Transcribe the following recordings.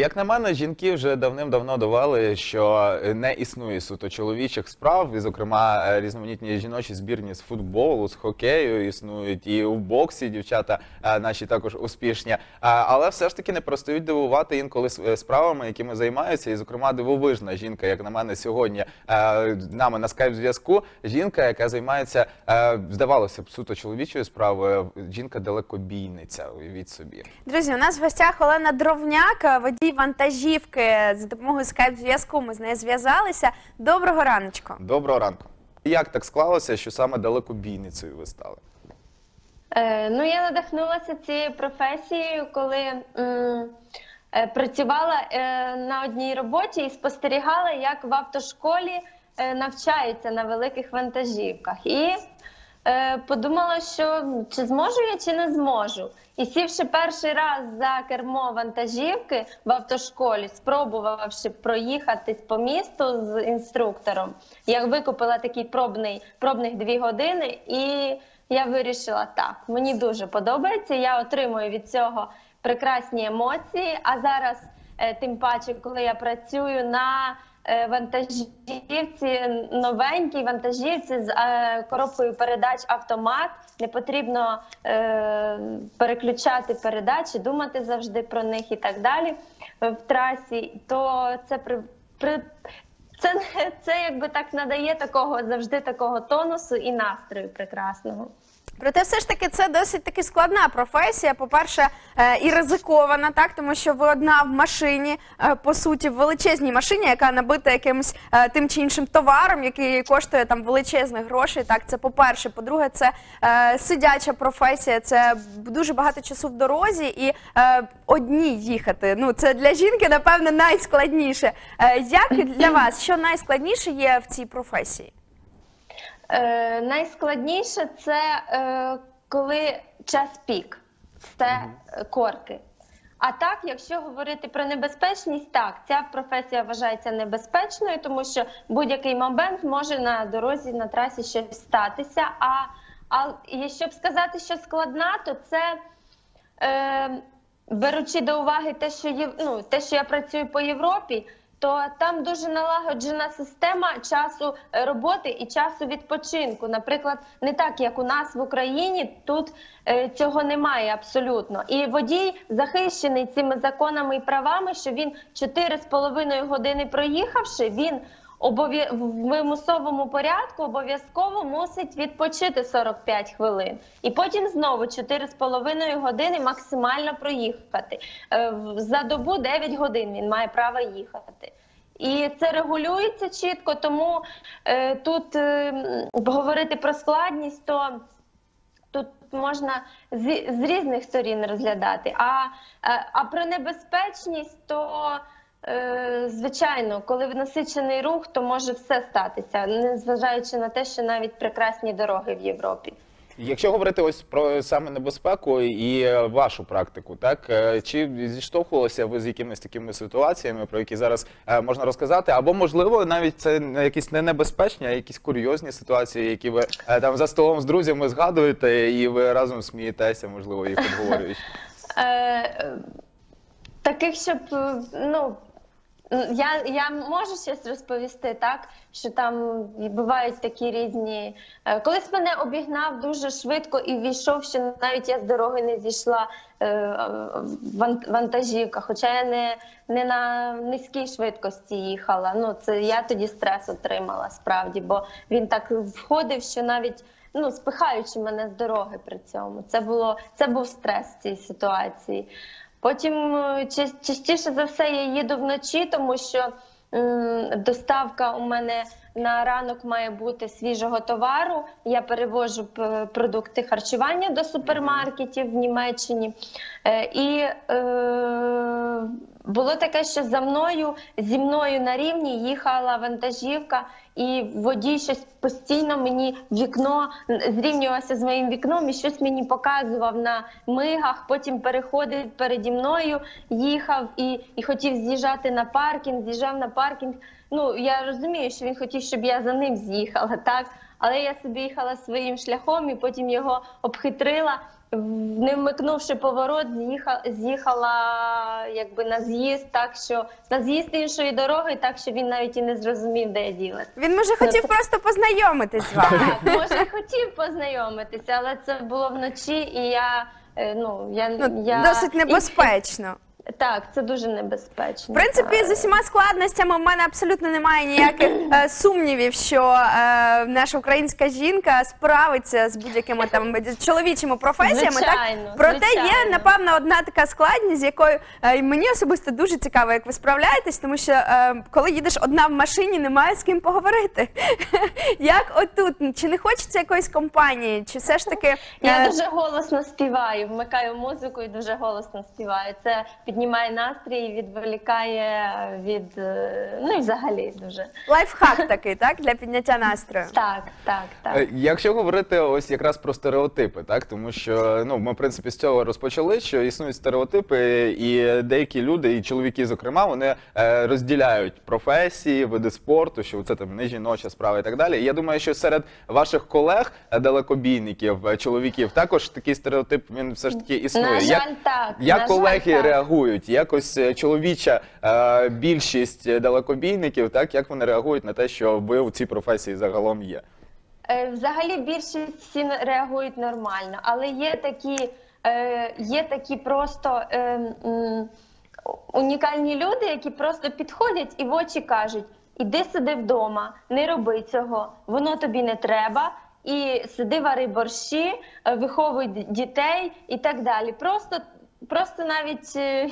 як на мене, жінки вже давним-давно довели, що не існує суто чоловічих справ, і, зокрема, е, різноманітні жіночі збірні з футболу, з хокею існують, і в боксі дівчата е, наші також успішні. Але все ж таки не перестають дивувати інколи е, справами, якими займаються. І, зокрема, дивовижна жінка, як на мене, сьогодні е, нами на скайп зв'язку. Жінка, яка займається, е, здавалося б, суто чоловічою справою. Жінка далекобійниця. Уявіть собі. Друзі, у нас в гостях Олена Дровняк, водій вантажівки. За допомогою скайп-зв'язку ми з нею зв'язалися. Доброго раночку. Доброго ранку. Як так склалося, що саме далекобійницею ви стали? Е, ну, я надихнулася цією професією, коли м, е, працювала е, на одній роботі і спостерігала, як в автошколі е, навчаються на великих вантажівках. І подумала, що чи зможу я, чи не зможу. І сівши перший раз за кермо вантажівки в автошколі, спробувавши проїхатись по місту з інструктором, я викупила такий пробний, пробних дві години і. Я вирішила так. Мені дуже подобається. Я отримую від цього прекрасні емоції. А зараз, е, тим паче, коли я працюю на е, вантажівці, новенькій вантажівці з е, коробкою передач автомат, не потрібно е, переключати передачі, думати завжди про них і так далі е, в трасі, то це при, при це, це якби так надає такого завжди такого тонусу і настрою прекрасного. Проте, все ж таки, це досить таки складна професія. По-перше, е, і ризикована, так тому що ви одна в машині, е, по суті, в величезній машині, яка набита якимось е, тим чи іншим товаром, який коштує там величезних грошей. Так, це по-перше. По-друге, це сидяча професія, це дуже багато часу в дорозі і одній їхати. Ну це для жінки, напевне, найскладніше. Як для вас, що найскладніше є в цій професії? Е, найскладніше це е, коли час пік, це е, корки. А так, якщо говорити про небезпечність, так ця професія вважається небезпечною, тому що будь-який момент може на дорозі на трасі щось статися. А, а щоб сказати, що складна, то це е, беручи до уваги те, що є, ну, те, що я працюю по Європі, то там дуже налагоджена система часу е, роботи і часу відпочинку. Наприклад, не так як у нас в Україні, тут е, цього немає абсолютно. І водій захищений цими законами і правами, що він 4,5 години проїхавши, він обов'я- в вимусовому порядку обов'язково мусить відпочити 45 хвилин. І потім знову 4,5 години максимально проїхати. Е, За добу 9 годин він має право їхати. І це регулюється чітко, тому е, тут е, говорити про складність, то тут можна з, з різних сторін розглядати. А, е, а про небезпечність, то звичайно, коли в насичений рух, то може все статися, незважаючи на те, що навіть прекрасні дороги в Європі. Якщо говорити ось про саме небезпеку і е, вашу практику, так е, чи зіштовхувалися ви з якимись такими ситуаціями, про які зараз е, можна розказати, або можливо навіть це якісь не небезпечні, а якісь курйозні ситуації, які ви е, там за столом з друзями згадуєте, і ви разом смієтеся, можливо, їх обговорюючи. Е, таких, щоб е, ну. Я, я можу щось розповісти, так що там бувають такі різні. Е, Колись мене обігнав дуже швидко і війшов, що навіть я з дороги не зійшла е, вантажівка, хоча я не, не на низькій швидкості їхала. Ну це я тоді стрес отримала справді, бо він так входив, що навіть ну спихаючи мене з дороги при цьому. Це було це був стрес в цій ситуації. Потім е, частіше за все я їду вночі, тому що доставка у мене на ранок має бути свіжого товару. Я перевожу продукти харчування до супермаркетів в Німеччині. Е, І е, було таке, що за мною зі мною на рівні їхала вантажівка, і водій щось постійно мені вікно зрівнювався з моїм вікном і щось мені показував на мигах. Потім переходив переді мною, їхав і, і хотів з'їжджати на паркінг, з'їжджав на паркінг. Ну я розумію, що він хотів, щоб я за ним з'їхала, так. Але я собі їхала своїм шляхом і потім його обхитрила. Не вмикнувши поворот, з'їхала, з'їхала якби на з'їзд, так що на з'їзд іншої дороги, так що він навіть і не зрозумів, де я ділась. Він може хотів просто познайомитись з вами. Так, може, хотів познайомитися, але це було вночі, і я е, ну я, Ну, я досить небезпечно. І, так, це дуже небезпечно. В принципі, з усіма складностями в мене абсолютно немає ніяких е, сумнівів, що е, наша українська жінка справиться з будь-якими там чоловічими професіями. Звичайно, так проте є напевно одна така складність, з якою е, мені особисто дуже цікаво, як ви справляєтесь, тому що е, коли їдеш одна в машині, немає з ким поговорити. Як отут? Чи не хочеться якоїсь компанії, чи все ж таки Я е, дуже голосно співаю, вмикаю музику і дуже голосно співаю. Це піднімає настрій, відволікає від е, ну і взагалі дуже лайфхак такий, так для підняття настрою? так, так, так. Е, Якщо говорити ось якраз про стереотипи, так тому що ну ми в принципі з цього розпочали, що існують стереотипи, і деякі люди, і чоловіки, зокрема, вони е, розділяють професії, види спорту, що це там не жіноча справа і так далі. І я думаю, що серед ваших колег далекобійників, чоловіків, також такий стереотип він все ж таки існує. На Як- так. Як на колеги жаль, так. реагують? Якось е, чоловіча е, більшість далекобійників, так як вони реагують на те, що ви у цій професії загалом є? Е, Взагалі більшість всі реагують нормально, але є такі, е, є такі просто е, м, унікальні люди, які просто підходять і в очі кажуть: іди сиди вдома, не роби цього, воно тобі не треба. І сиди вари борщі, е, виховуй дітей і так далі. Просто Просто навіть е,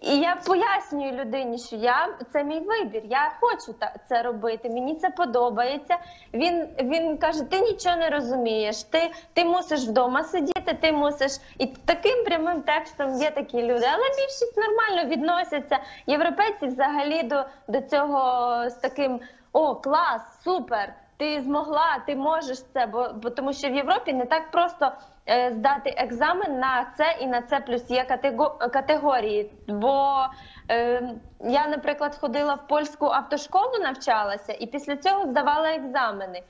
і я пояснюю людині, що я це мій вибір. Я хочу це робити. Мені це подобається. Він він каже: ти нічого не розумієш. Ти, ти мусиш вдома сидіти, ти мусиш. І таким прямим текстом є такі люди. Але більшість нормально відносяться. Європейці взагалі до, до цього з таким о, клас, супер. Ти змогла, ти можеш це, бо, бо тому що в Європі не так просто е, здати екзамен на це і на це плюс є катего- категорії. Бо е, я, наприклад, ходила в польську автошколу, навчалася, і після цього здавала екзамени.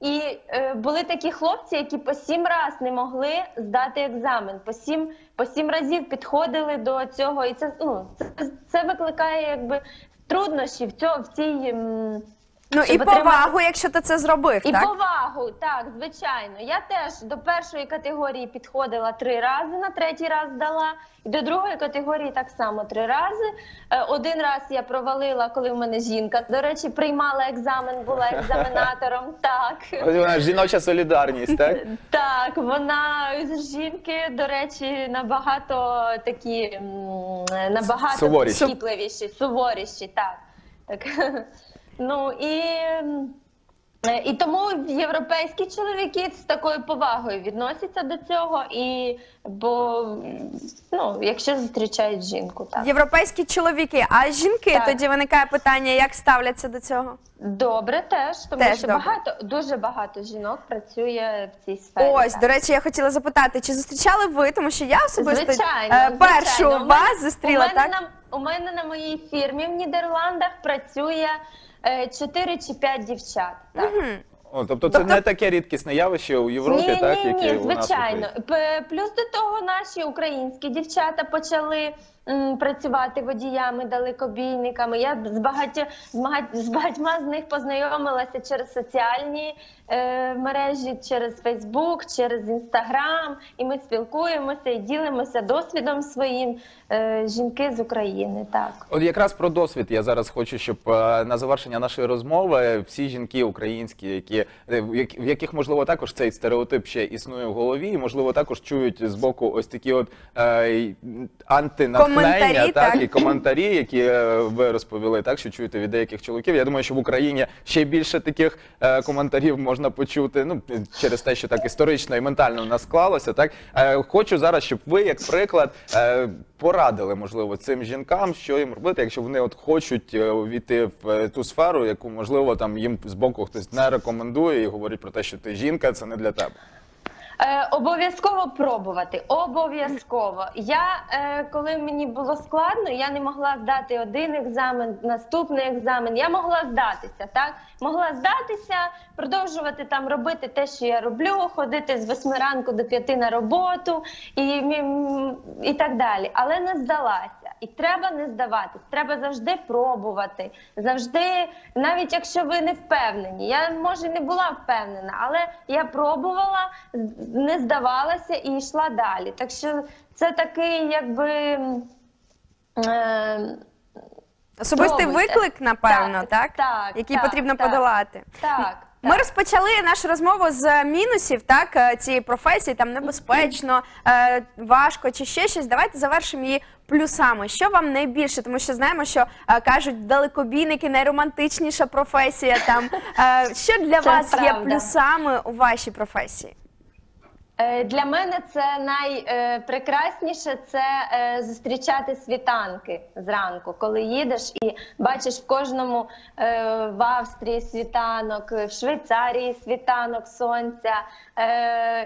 І е, були такі хлопці, які по сім разів не могли здати екзамен. По сім, по сім разів підходили до цього, і це ну це, це викликає якби труднощі в цьому в цій. Ну і щоб отримати- повагу, якщо ти це зробив, і так? повагу, так, звичайно. Я теж до першої категорії підходила три рази, на третій раз здала. І до другої категорії так само три рази. Е, Один раз я провалила, коли в мене жінка. До речі, приймала екзамен, була екзаменатором. Так. Ось вона жіноча солідарність, так? Так, вона з жінки, до речі, набагато такі м, набагато Суворіші. скіпливіші, суворіші, так. так. Ну і, е, і тому європейські чоловіки з такою повагою відносяться до цього, і бо ну, якщо зустрічають жінку, так. Європейські чоловіки, а жінки Так. тоді виникає питання, як ставляться до цього? Добре, теж, тому Теж що добре. багато дуже багато жінок працює в цій сфері. Ось, так. до речі, я хотіла запитати, чи зустрічали ви, тому що я особисто Звичайно, е, першу звичайно. Вас мене- зустріла, у мене так? На, у мене на моїй фірмі в Нідерландах працює 4 чи 5 дівчат. Так. Мгм. О, тобто це Тобто- не таке рідкісне явище у Європі, ні, так, ні, яке ні, у нас звичайно. П- Плюс до того наші українські дівчата почали працювати водіями, далекобійниками. Я з багатьма з, багать- з багатьма з них познайомилася через соціальні е, мережі, через Фейсбук, через Інстаграм. І ми спілкуємося і ділимося досвідом своїм е, жінки з України. Так. От якраз про досвід я зараз хочу, щоб е, на завершення нашої розмови всі жінки українські, які е, в як- в яких можливо також цей стереотип ще існує в голові, і можливо також чують з боку ось такі от е, антинатхнення, Коментарі, так, так. і коментарі, які е, ви розповіли, так що чуєте від деяких чоловіків. Я думаю, що в Україні ще більше таких е, коментарів можна почути. Ну через те, що так історично і ментально у нас склалося. Так е, хочу зараз, щоб ви, як приклад, е, порадили можливо цим жінкам, що їм робити, якщо вони от хочуть е, увійти в е, ту сферу, яку можливо там їм з боку хтось не рекомендує і говорить про те, що ти жінка, це не для тебе. Е, обов'язково пробувати. Обов'язково. Я е, коли мені було складно, я не могла здати один екзамен, наступний екзамен. Я могла здатися, так могла здатися, продовжувати там робити те, що я роблю, ходити з восьми ранку до п'яти на роботу і, і так далі. Але не здалася. І треба не здаватись. Треба завжди пробувати. Завжди, навіть якщо ви не впевнені. Я може не була впевнена, але я пробувала, не здавалася і йшла далі. Так що це такий, якби. Е, Особистий виклик, напевно, так? Так, так, Який так, потрібно так. подолати. так, Ми розпочали нашу розмову з мінусів так е, цієї професії, там небезпечно, е, важко чи ще щось. Давайте завершимо її плюсами. Що вам найбільше? Тому що знаємо, що е, кажуть далекобійники найромантичніша професія. Там е, що для Це вас є правда. плюсами у вашій професії? Е, Для мене це найпрекрасніше це е, зустрічати світанки зранку, коли їдеш і бачиш в кожному е, в Австрії світанок, в Швейцарії світанок сонця.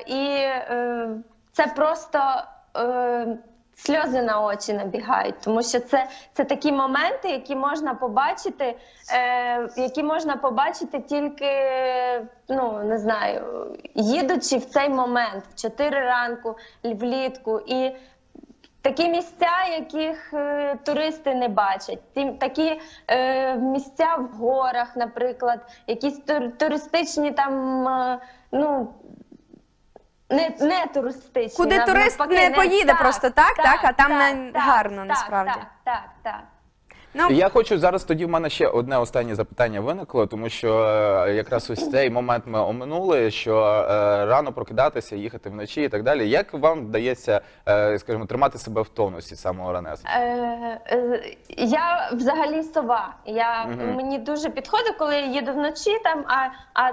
І це просто. Сльози на очі набігають, тому що це, це такі моменти, які можна побачити, е, які можна побачити тільки, ну не знаю, їдучи в цей момент в 4 ранку влітку. І такі місця, яких е, туристи не бачать, ті, такі е, місця в горах, наприклад, якісь тур- туристичні там, е, ну. Не, не туристичні. Куди нав- турист навпаки, не поїде просто так, так, а там не гарно, так, насправді. Так, так, так. Ну Я хочу зараз тоді в мене ще одне останнє запитання виникло, тому що е, якраз ось цей момент ми оминули, що е, рано прокидатися, їхати вночі і так далі. Як вам вдається, е, скажімо, тримати себе в тонусі з самого ранесу? Е, е, я взагалі сова. Я, Мгм. Мені дуже підходить, коли я їду вночі, там, а, а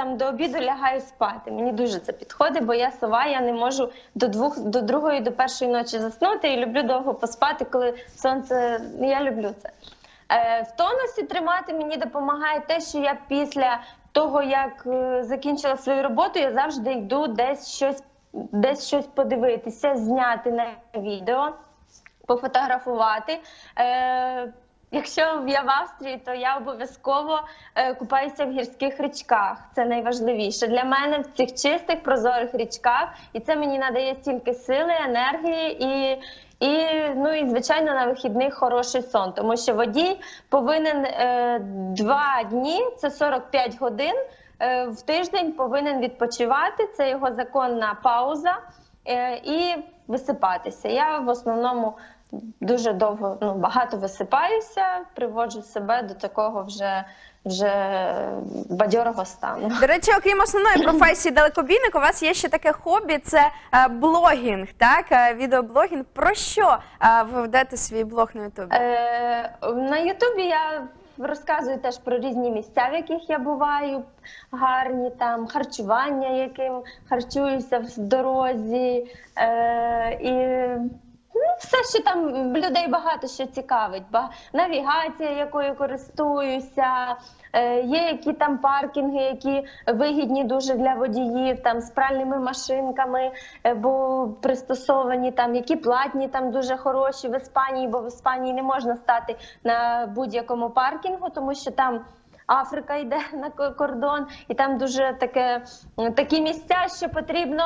там до обіду лягаю спати. Мені дуже це підходить, бо я сова, я не можу до двох, до другої, до першої ночі заснути і люблю довго поспати, коли сонце. Я люблю це. Е, в тонусі тримати мені допомагає те, що я після того, як е, закінчила свою роботу, я завжди йду десь щось, десь щось подивитися, зняти на відео пофотографувати. Якщо я в Австрії, то я обов'язково е, купаюся в гірських річках. Це найважливіше для мене в цих чистих прозорих річках, і це мені надає стільки сили, енергії і. І ну і звичайно на вихідних хороший сон, тому що водій повинен е, два дні, це 45 годин е, в тиждень повинен відпочивати. Це його законна пауза е, і висипатися. Я в основному дуже довго, ну багато висипаюся, приводжу себе до такого вже, вже бадьорого стану. До речі, окрім основної професії далекобійник, у вас є ще таке хобі це е, блогінг, так? Е, Відеоблогінг. Про що е, ви ведете свій блог на Ютубі? Е, на Ютубі я розказую теж про різні місця, в яких я буваю, гарні там харчування, яким харчуюся в дорозі. Е, і ну, все, що там людей багато що цікавить. Навігація, якою користуюся. Е, є які там паркінги, які вигідні дуже для водіїв, там з пральними машинками, е, бо пристосовані там, які платні там дуже хороші в Іспанії, бо в Іспанії не можна стати на будь-якому паркінгу, тому що там. Африка йде на кордон, і там дуже таке такі місця, що потрібно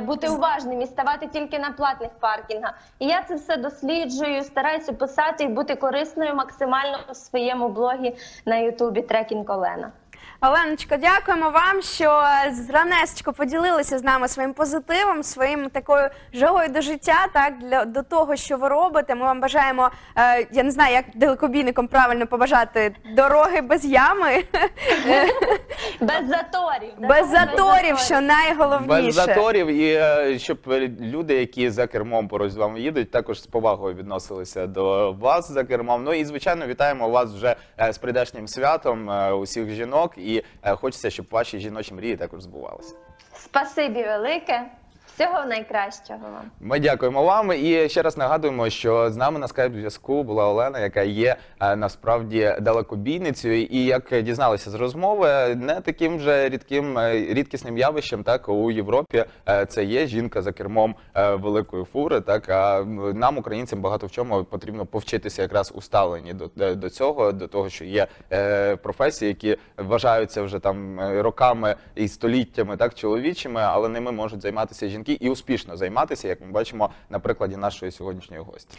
бути уважним і ставати тільки на платних паркінгах. І я це все досліджую, стараюся писати і бути корисною максимально у своєму блогі на Ютубі Трекінг Олена. Оленочко, дякуємо вам, що з ранесечко поділилися з нами своїм позитивом, своїм такою жагою до життя, так для до того, що ви робите. Ми вам бажаємо. Е, я не знаю, як далекобійникам правильно побажати дороги без ями, Без заторів. без заторів, що Без найголовніше. заторів, і е, щоб люди, які за кермом поруч з вами їдуть, також з повагою відносилися до вас за кермом. Ну і звичайно, вітаємо вас вже е, з прийдешнім святом е, усіх жінок. І е, хочеться, щоб ваші жіночі мрії також збувалися. Спасибі велике. Всього найкращого вам. Ми дякуємо вам і ще раз нагадуємо, що з нами на скайп зв'язку була Олена, яка є е, насправді далекобійницею. І як дізналися з розмови, не таким вже рідким е, рідкісним явищем, так у Європі е, це є жінка за кермом великої фури. Так а нам, українцям, багато в чому потрібно повчитися якраз у ставленні до, до- цього, до того, що є професії, які вважаються вже там роками і століттями, так чоловічими, але ними можуть займатися жінки і успішно займатися, як ми бачимо на прикладі нашої сьогоднішньої гості.